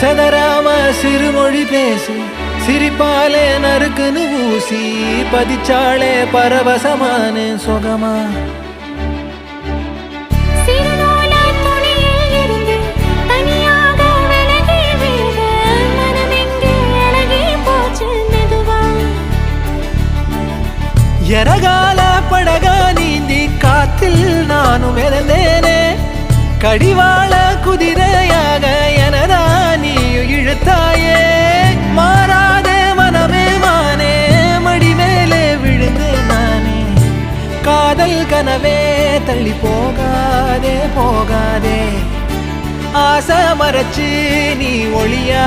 செதறாம சிறுமொழி பேசி. சிரிப்பாலே நறுக்குன்னு ஊசி பதிச்சாளே பரவசமான சுகமா. எரகால படகா நீந்தி காத்தில் நானும் இழந்தேனே கடிவாள காதல் கனவே தள்ளி போகாதே போகாதே. ஆசை மறைச்சு நீ ஒளியா